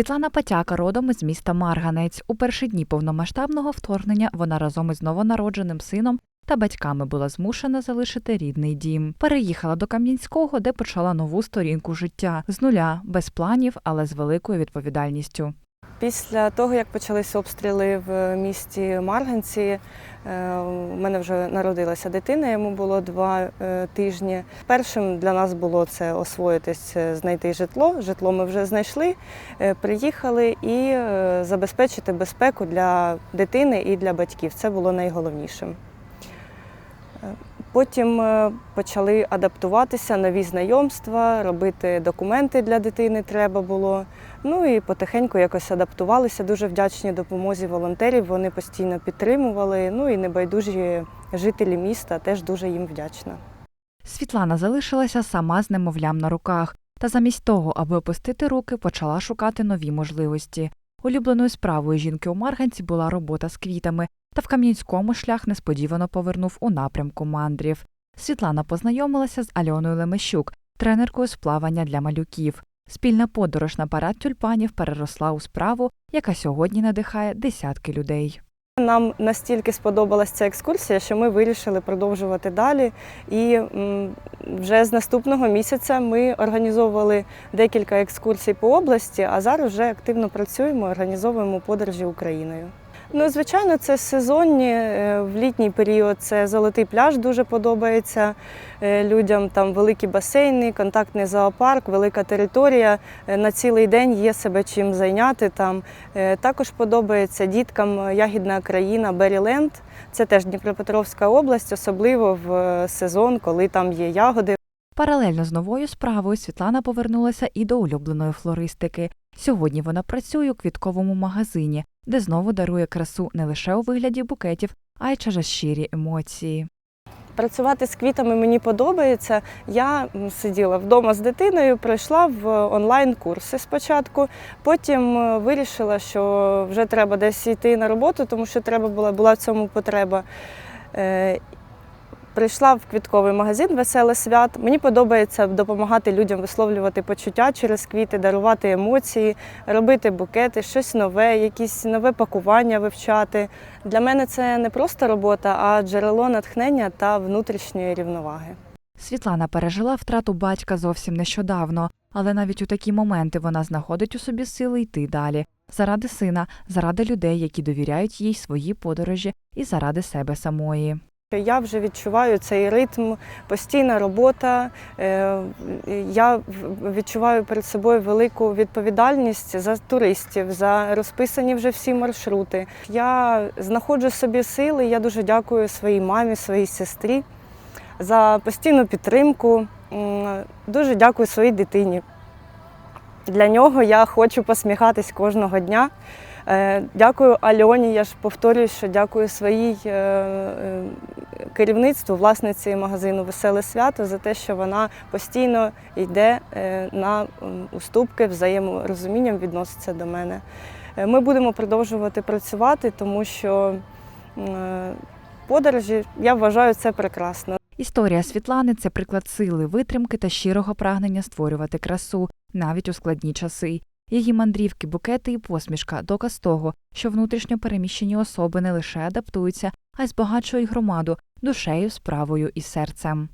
Світлана Патяка родом із міста Марганець. У перші дні повномасштабного вторгнення вона разом із новонародженим сином та батьками була змушена залишити рідний дім. Переїхала до Кам'янського, де почала нову сторінку життя з нуля, без планів, але з великою відповідальністю. Після того, як почалися обстріли в місті Марганці, е, у мене вже народилася дитина, йому було два е, тижні. Першим для нас було це освоїтись, е, знайти житло. Житло ми вже знайшли, е, приїхали і е, забезпечити безпеку для дитини і для батьків. Це було найголовнішим. Потім е, почали адаптуватися, нові знайомства, робити документи для дитини треба було. Ну і потихеньку якось адаптувалися. Дуже вдячні допомозі волонтерів. Вони постійно підтримували. Ну і небайдужі жителі міста теж дуже їм вдячна. Світлана залишилася сама з немовлям на руках, та замість того, аби опустити руки, почала шукати нові можливості. Улюбленою справою жінки у Марганці була робота з квітами, та в Кам'янському шлях несподівано повернув у напрямку мандрів. Світлана познайомилася з Альоною Лемещук, тренеркою з плавання для малюків. Спільна подорож на парад тюльпанів переросла у справу, яка сьогодні надихає десятки людей. Нам настільки сподобалася ця екскурсія, що ми вирішили продовжувати далі. І вже з наступного місяця ми організовували декілька екскурсій по області, а зараз вже активно працюємо, організовуємо подорожі Україною. Ну, звичайно, це сезонні. е, В літній період це золотий пляж дуже подобається е, людям. Там великі басейни, контактний зоопарк, велика територія. Е, На цілий день є себе чим зайняти там. Також подобається діткам ягідна країна Беріленд. Це теж Дніпропетровська область, особливо в сезон, коли там є ягоди. Паралельно з новою справою Світлана повернулася і до улюбленої флористики. Сьогодні вона працює у квітковому магазині, де знову дарує красу не лише у вигляді букетів, а й через щирі емоції. Працювати з квітами мені подобається. Я сиділа вдома з дитиною, пройшла в онлайн-курси спочатку. Потім е, вирішила, що вже треба десь йти на роботу, тому що треба була, була в цьому потреба. Прийшла в квітковий магазин Веселе свят. Мені подобається допомагати людям висловлювати почуття через квіти, дарувати емоції, робити букети, щось нове, якісь нове пакування вивчати. Для мене це не просто робота, а джерело натхнення та внутрішньої рівноваги. Світлана пережила втрату батька зовсім нещодавно, але навіть у такі моменти вона знаходить у собі сили йти далі заради сина, заради людей, які довіряють їй свої подорожі, і заради себе самої. Я вже відчуваю цей ритм, постійна робота. Е, Я відчуваю перед собою велику відповідальність за туристів, за розписані вже всі маршрути. Я знаходжу собі сили. Я дуже дякую своїй мамі, своїй сестрі за постійну підтримку. Дуже дякую своїй дитині. Для нього я хочу посміхатись кожного дня. Е, Дякую Альоні. Я ж повторюю, що дякую своїй е, е, керівництву, власниці магазину Веселе свято за те, що вона постійно йде на уступки, взаєморозумінням відноситься до мене. Ми будемо продовжувати працювати, тому що подорожі, я вважаю, це прекрасно. Історія Світлани це приклад сили, витримки та щирого прагнення створювати красу навіть у складні часи. Її мандрівки, букети і посмішка доказ того, що внутрішньо переміщені особи не лише адаптуються, а й збагачують громаду душею, справою і серцем.